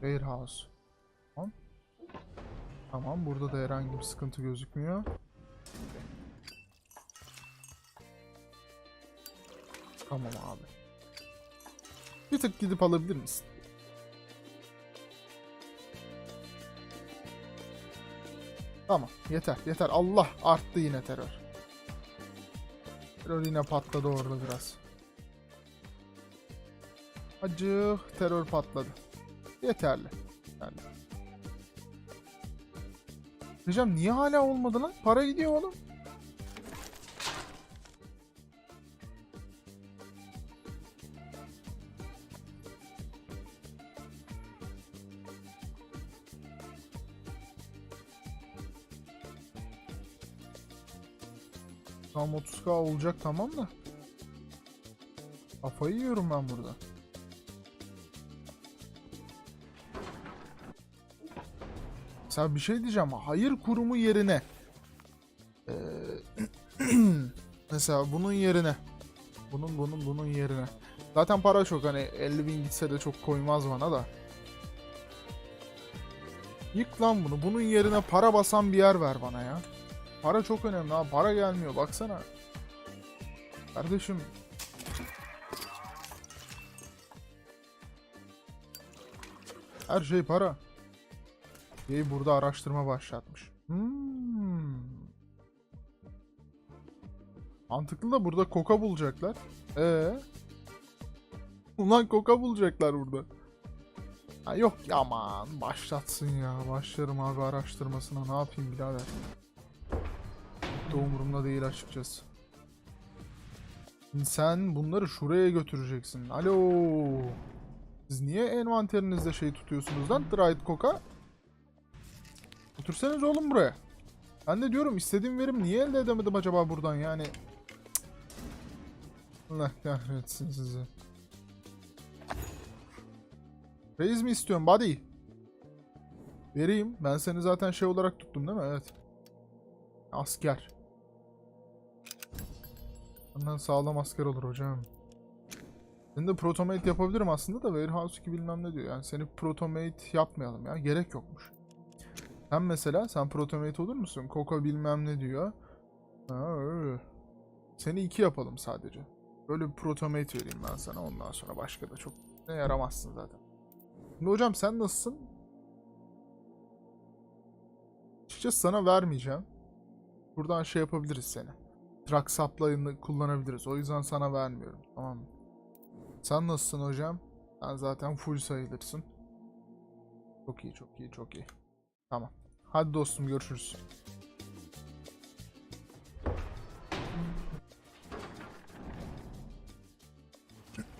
Warehouse. Tamam. Tamam burada da herhangi bir sıkıntı gözükmüyor. Tamam abi. Bir tık gidip alabilir misin? Tamam yeter yeter. Allah arttı yine terör. Terör yine patladı orada biraz. Acık terör patladı. Yeterli. Yeterli. Hocam niye hala olmadı lan? Para gidiyor oğlum. Tam 30k olacak tamam da. Kafayı yiyorum ben burada. Mesela bir şey diyeceğim. Hayır kurumu yerine. Ee, mesela bunun yerine. Bunun bunun bunun yerine. Zaten para çok hani 50 bin gitse de çok koymaz bana da. Yık lan bunu. Bunun yerine para basan bir yer ver bana ya. Para çok önemli ha. Para gelmiyor baksana. Kardeşim. Her şey para. Yey burada araştırma başlatmış. Hmm. Mantıklı da burada koka bulacaklar. Ee? Ulan koka bulacaklar burada. Ha yok ya aman başlatsın ya. Başlarım abi araştırmasına ne yapayım birader. Çok da umurumda değil açıkçası. Sen bunları şuraya götüreceksin. Alo. Siz niye envanterinizde şey tutuyorsunuz lan? Dried coca. Götürseniz oğlum buraya. Ben de diyorum istediğim verim niye elde edemedim acaba buradan yani. Allah kahretsin sizi. Reis mi istiyorsun buddy? Vereyim. Ben seni zaten şey olarak tuttum değil mi? Evet. Asker. Benden sağlam asker olur hocam. Seni de protomate yapabilirim aslında da Warehouse 2 bilmem ne diyor. Yani seni protomate yapmayalım ya. Gerek yokmuş. Sen mesela sen protomate olur musun? Coco bilmem ne diyor. Seni iki yapalım sadece. Böyle bir protomate vereyim ben sana ondan sonra başka da çok ne yaramazsın zaten. Şimdi hocam sen nasılsın? Açıkçası sana vermeyeceğim. Buradan şey yapabiliriz seni. Truck supply'ını kullanabiliriz. O yüzden sana vermiyorum. Tamam mı? Sen nasılsın hocam? Sen zaten full sayılırsın. Çok iyi, çok iyi, çok iyi. Tamam. Hadi dostum görüşürüz.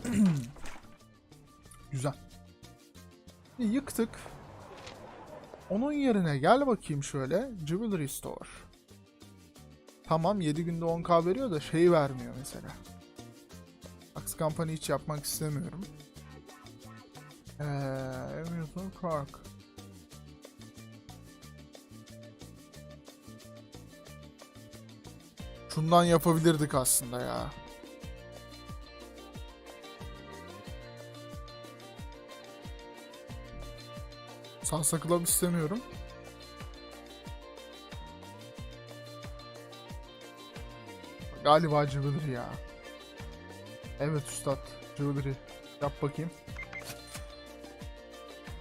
Güzel. Yıktık. Onun yerine gel bakayım şöyle. Jewelry Store. Tamam 7 günde 10k veriyor da şey vermiyor mesela. Axe Company hiç yapmak istemiyorum. Eee Amusement Park. Şundan yapabilirdik aslında ya. Salsa Club istemiyorum. Galiba Jewelry ya. Evet üstad. Jewelry. Yap bakayım.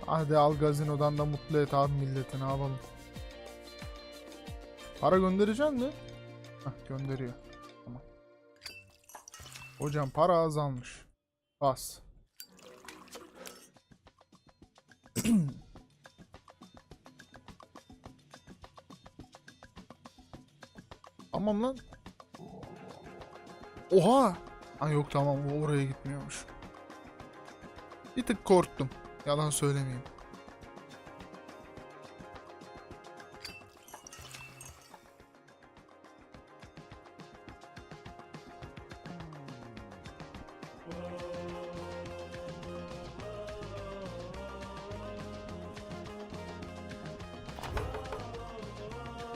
Hadi al gazinodan da mutlu et abi milleti ne yapalım. Para göndereceksin mi? Hah gönderiyor. Tamam. Hocam para azalmış. Bas. Tamam lan. Oha! Ha yok tamam oraya gitmiyormuş. Bir tık korktum. Yalan söylemeyeyim.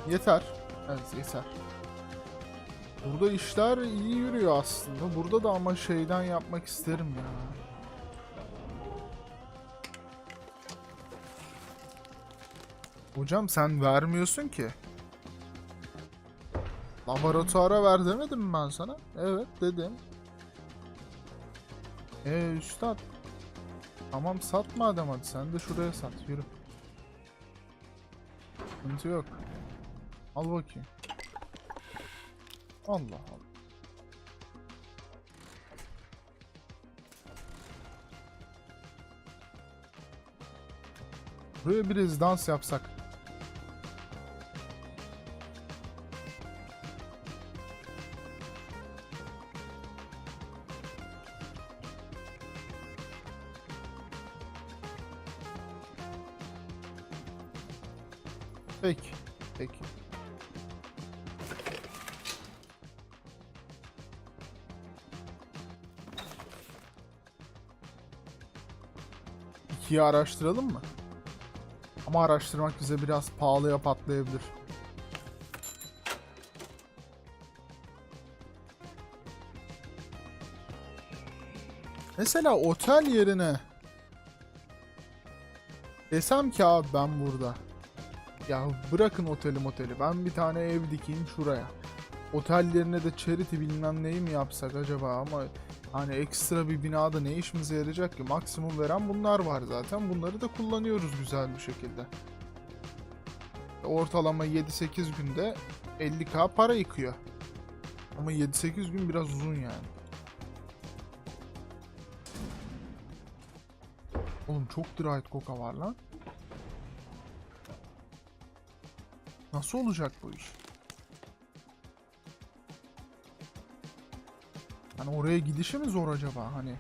Yeter. Evet yeter. Burada işler iyi yürüyor aslında. Burada da ama şeyden yapmak isterim ya. Hocam sen vermiyorsun ki. Laboratuvara ver demedim mi ben sana? Evet dedim. Ee üstad. Tamam sat madem hadi sen de şuraya sat yürü. Sıkıntı yok. Al bakayım. Allah Allah. Buraya bir rezidans yapsak. Peki. Peki. İkiyi araştıralım mı? Ama araştırmak bize biraz pahalıya patlayabilir. Mesela otel yerine desem ki abi ben burada. Ya bırakın oteli moteli. Ben bir tane ev dikeyim şuraya. Otel yerine de charity bilmem neyi mi yapsak acaba ama hani ekstra bir binada ne işimize yarayacak ki? Maksimum veren bunlar var zaten. Bunları da kullanıyoruz güzel bir şekilde. Ortalama 7-8 günde 50k para yıkıyor. Ama 7-8 gün biraz uzun yani. Oğlum çok dry koka var lan. Nasıl olacak bu iş? Hani oraya gidişi mi zor acaba hani?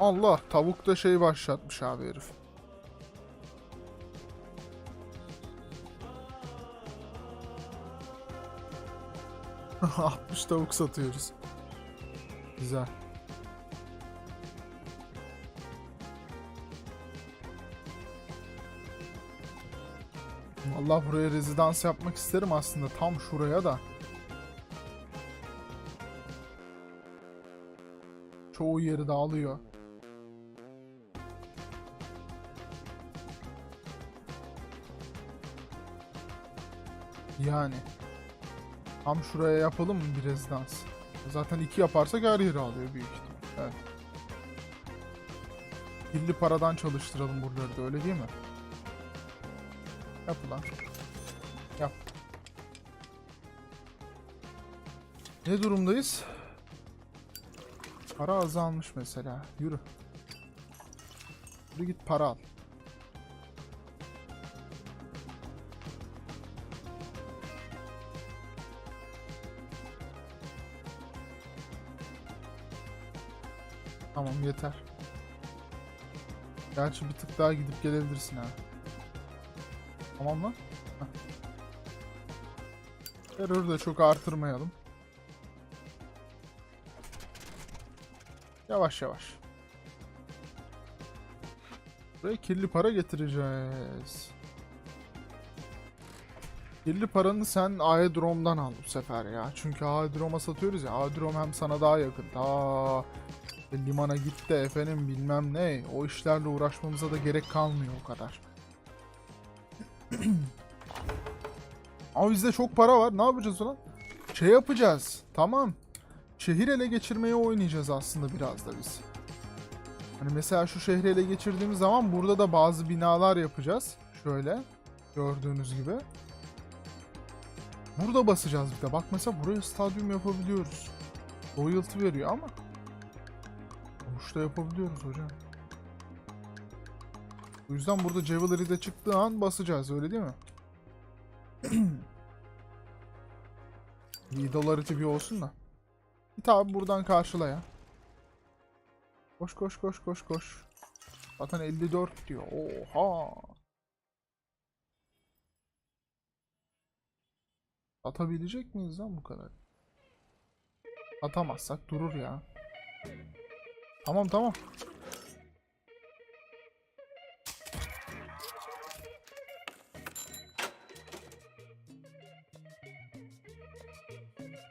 Allah tavuk da şey başlatmış abi herif. ...60 tavuk satıyoruz. Güzel. Vallahi buraya rezidans yapmak isterim aslında tam şuraya da. Çoğu yeri dağılıyor. Yani. Tam şuraya yapalım mı bir rezidans? Zaten iki yaparsak her yeri alıyor büyük ihtimal. Evet. Pilli paradan çalıştıralım buraları da öyle değil mi? Yap ulan. Yap. Ne durumdayız? Para azalmış mesela. Yürü. Yürü git para al. Tamam yeter. Gerçi bir tık daha gidip gelebilirsin ha. Tamam. Heh. Terörü de çok artırmayalım. Yavaş yavaş. Buraya kirli para getireceğiz. Kirli paranı sen Aedrom'dan al bu sefer ya. Çünkü Aedrom'a satıyoruz ya. Aedrom hem sana daha yakın. Daha limana git de efendim bilmem ne. O işlerle uğraşmamıza da gerek kalmıyor o kadar. Ama bizde çok para var. Ne yapacağız lan? Şey yapacağız. Tamam. Şehir ele geçirmeye oynayacağız aslında biraz da biz. Hani mesela şu şehri ele geçirdiğimiz zaman burada da bazı binalar yapacağız. Şöyle. Gördüğünüz gibi. Burada basacağız bir de. Bak mesela buraya stadyum yapabiliyoruz. Royalty veriyor ama. Uçta yapabiliyoruz hocam. O yüzden burada Jewelry'de çıktığı an basacağız öyle değil mi? bir dolarity bir olsun da. Git abi buradan karşıla ya. Koş koş koş koş koş. Zaten 54 diyor. Oha. Atabilecek miyiz lan bu kadar? Atamazsak durur ya. Tamam tamam.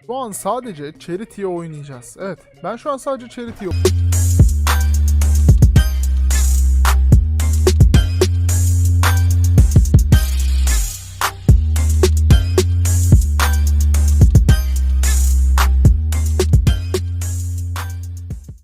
Şu an sadece Charity'ye oynayacağız. Evet ben şu an sadece Charity'ye